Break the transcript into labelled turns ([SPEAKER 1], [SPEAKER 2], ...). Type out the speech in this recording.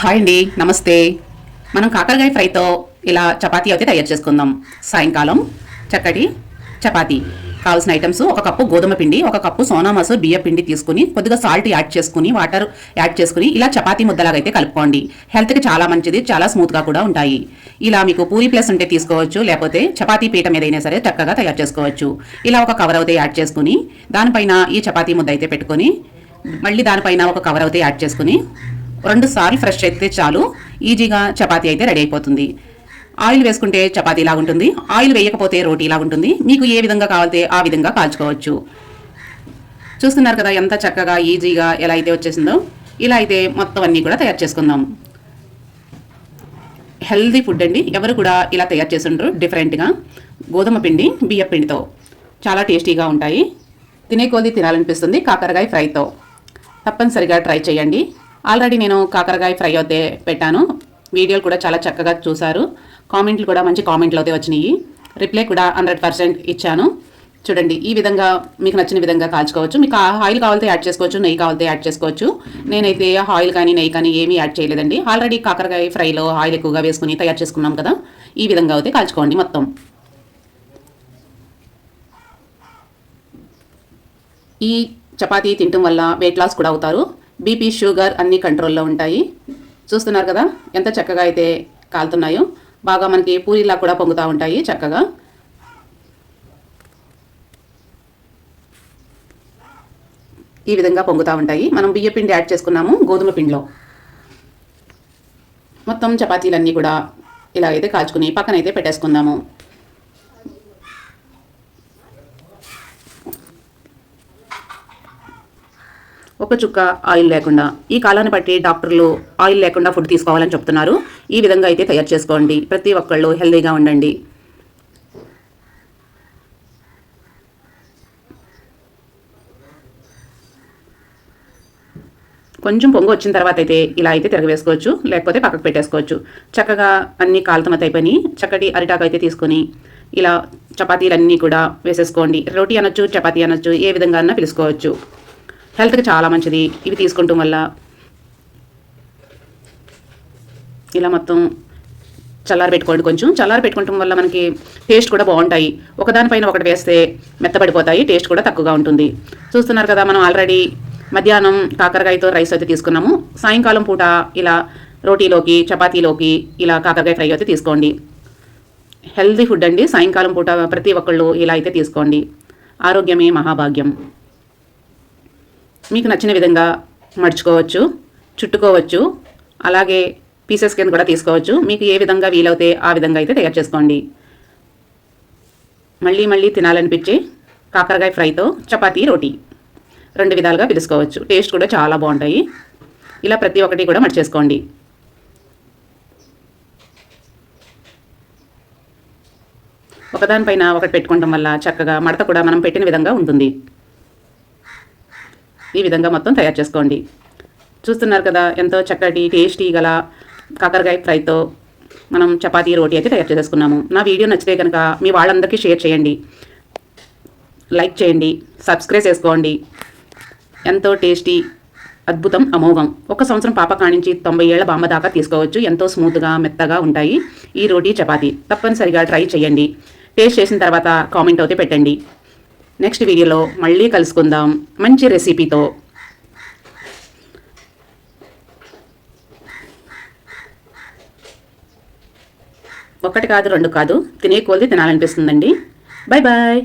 [SPEAKER 1] Hi అండి నమస్తే. మనం కాకరకాయ ఫ్రైతో ఇలా చపాతీ అయితే తయారు చేసుకుందాం. సాయంకాలం చక్కటి చపాతీ. కావాల్సిన ఐటమ్స్ ఒక కప్పు గోధుమ పిండి ఒక కప్పు సోనా మసూర్ బియ్య పిండి తీసుకుని కొద్దిగా సాల్ట్ యాడ్ చేసుకుని వాటర్ యాడ్ చేసుకుని ఇలా చపాతీ ముద్దలాగా అయితే కలుపుకోండి హెల్త్కి చాలా మంచిది చాలా స్మూత్గా కూడా ఉంటాయి. ఇలా మీకు పూరి ప్లస్ ఉంటే తీసుకోవచ్చు లేకపోతే చపాతీ పీట ఏదైనా సరే చక్కగా తయారు చేసుకోవచ్చు. ఇలా ఒక కవర్ అయితే యాడ్ చేసుకుని దానిపైన ఈ చపాతీ ముద్ద అయితే పెట్టుకొని మళ్ళీ దానిపైన ఒక కవర్ అయితే యాడ్ చేసుకుని రెండు సార్లు ఫ్రెష్ అయితే చాలు. ఈజీగా చపాతీ అయితే రెడీ అయిపోతుంది. ఆయిల్ వేసుకుంటే చపాతీ ఇలా ఉంటుంది. ఆయిల్ వేయకపోతే రోటీ ఇలా ఉంటుంది. మీకు ఏ విధంగా కావాలితే ఆ విధంగా కాల్చుకోవచ్చు. చూస్తున్నారు కదా ఎంత చక్కగా ఈజీగా ఎలా అయితే వచ్చేసిందో. ఇలా అయితే మొత్తం అన్నీ కూడా తయారు చేసుకుందాం. హెల్దీ ఫుడ్ అండి. ఎవరు కూడా ఇలా తయారు చేసిండ్రు డిఫరెంట్గా. గోధుమ పిండి బియ్య పిండితో. చాలా టేస్టీగా ఉంటాయి. తినే కొద్ది తినాలనిపిస్తుంది. కాకరకాయ ఫ్రైతో. తప్పనిసరిగా ట్రై చేయండి. ఆల్రెడీ నేను కాకరకాయ ఫ్రై అయితే పెట్టాను. వీడియోలు కూడా చాలా చక్కగా చూశారు. కామెంట్లు కూడా మంచి కామెంట్లు అయితే వచ్చినాయి. రిప్లై కూడా హండ్రెడ్ పర్సెంట్ ఇచ్చాను. చూడండి ఈ విధంగా మీకు నచ్చిన విధంగా కాల్చుకోవచ్చు. మీకు ఆయిల్ కావాలితే యాడ్ చేసుకోవచ్చు నెయ్యి కావాలితే యాడ్ చేసుకోవచ్చు. నేనైతే ఆయిల్ కానీ నెయ్యి కానీ ఏమీ యాడ్ చేయలేదండి. ఆల్రెడీ కాకరకాయ ఫ్రైలో ఆయిల్ ఎక్కువగా వేసుకుని తయారు చేసుకున్నాం కదా. ఈ విధంగా అయితే కాల్చుకోండి మొత్తం. ఈ చపాతీ తినటం వల్ల వెయిట్ లాస్ కూడా అవుతారు. బీపీ షుగర్ అన్నీ కంట్రోల్లో ఉంటాయి. చూస్తున్నారు కదా ఎంత చక్కగా అయితే కాలుతున్నాయో బాగా మనకి పూరిలా కూడా పొంగుతూ ఉంటాయి చక్కగా. ఈ విధంగా పొంగుతూ ఉంటాయి. మనం బియ్య పిండి యాడ్ చేసుకున్నాము గోధుమ పిండిలో. మొత్తం చపాతీలన్నీ కూడా ఇలాగైతే కాల్చుకుని పక్కనైతే పెట్టేసుకుందాము. ఒక చుక్క ఆయిల్ లేకుండా ఈ కాలాన్ని బట్టి డాక్టర్లు ఆయిల్ లేకుండా ఫుడ్ తీసుకోవాలని చెప్తున్నారు. ఈ విధంగా అయితే తయారు చేసుకోండి. ప్రతి ఒక్కళ్ళు హెల్దీగా ఉండండి. కొంచెం పొంగు వచ్చిన తర్వాత అయితే ఇలా అయితే తిరగవేసుకోవచ్చు లేకపోతే పక్కకు పెట్టేసుకోవచ్చు. చక్కగా అన్ని కాలుతమత అయిపోయి చక్కటి అరిటాకు అయితే తీసుకొని ఇలా చపాతీలన్నీ కూడా వేసేసుకోండి. రోటీ అనొచ్చు చపాతీ అనొచ్చు ఏ విధంగా అన్నా పిలుసుకోవచ్చు హెల్త్కి చాలా మంచిది. ఇవి తీసుకుంటాం వల్ల ఇలా మొత్తం చల్లారి పెట్టుకోండి కొంచెం. చల్లారి పెట్టుకోవటం వల్ల మనకి టేస్ట్ కూడా బాగుంటాయి. ఒకదానిపైన ఒకటి వేస్తే మెత్తబడిపోతాయి. టేస్ట్ కూడా తక్కువగా ఉంటుంది. చూస్తున్నారు కదా మనం ఆల్రెడీ మధ్యాహ్నం కాకరకాయతో రైస్ అయితే తీసుకున్నాము. సాయంకాలం పూట ఇలా రోటీలోకి చపాతీలోకి ఇలా కాకరకాయ ఫ్రై అయితే తీసుకోండి. హెల్తీ ఫుడ్ అండి. సాయంకాలం పూట ప్రతి ఒక్కళ్ళు ఇలా అయితే తీసుకోండి. ఆరోగ్యమే మహాభాగ్యం. మీకు నచ్చిన విధంగా మడుచుకోవచ్చు చుట్టుకోవచ్చు అలాగే పీసెస్ కింద కూడా తీసుకోవచ్చు. మీకు ఏ విధంగా వీలవుతే ఆ విధంగా అయితే తయారు చేసుకోండి. మళ్ళీ మళ్ళీ తినాలనిపించే కాకరకాయ ఫ్రైతో చపాతీ రోటీ రెండు విధాలుగా పిలుచుకోవచ్చు టేస్ట్ కూడా చాలా బాగుంటాయి. ఇలా ప్రతి ఒక్కటి కూడా మడిచేసుకోండి. ఒకదానిపైన ఒకటి పెట్టుకోవడం వల్ల చక్కగా మడత కూడా మనం పెట్టిన విధంగా ఉంటుంది. ఈ విధంగా మొత్తం తయారు చేసుకోండి. చూస్తున్నారు కదా ఎంతో చక్కటి టేస్టీ గల కాకరకాయ ఫ్రైతో మనం చపాతీ రోటీ అయితే తయారు చేసేసుకున్నాము. నా వీడియో నచ్చితే కనుక మీ వాళ్ళందరికీ షేర్ చేయండి. లైక్ చేయండి. సబ్స్క్రైబ్ చేసుకోండి. ఎంతో టేస్టీ అద్భుతం అమోఘం. ఒక సంవత్సరం పాప కానించి తొంభై ఏళ్ళ బామ్మ దాకా తీసుకోవచ్చు. ఎంతో స్మూత్గా మెత్తగా ఉంటాయి ఈ రోటీ చపాతీ. తప్పనిసరిగా ట్రై చేయండి. టేస్ట్ చేసిన తర్వాత కామెంట్ అయితే పెట్టండి. నెక్స్ట్ వీడియోలో మళ్ళీ కలుసుకుందాం. మంచి రెసిపీతో ఒకటి కాదు రెండు కాదు. తినే కొలది తినాలనిపిస్తుందండి. Bye bye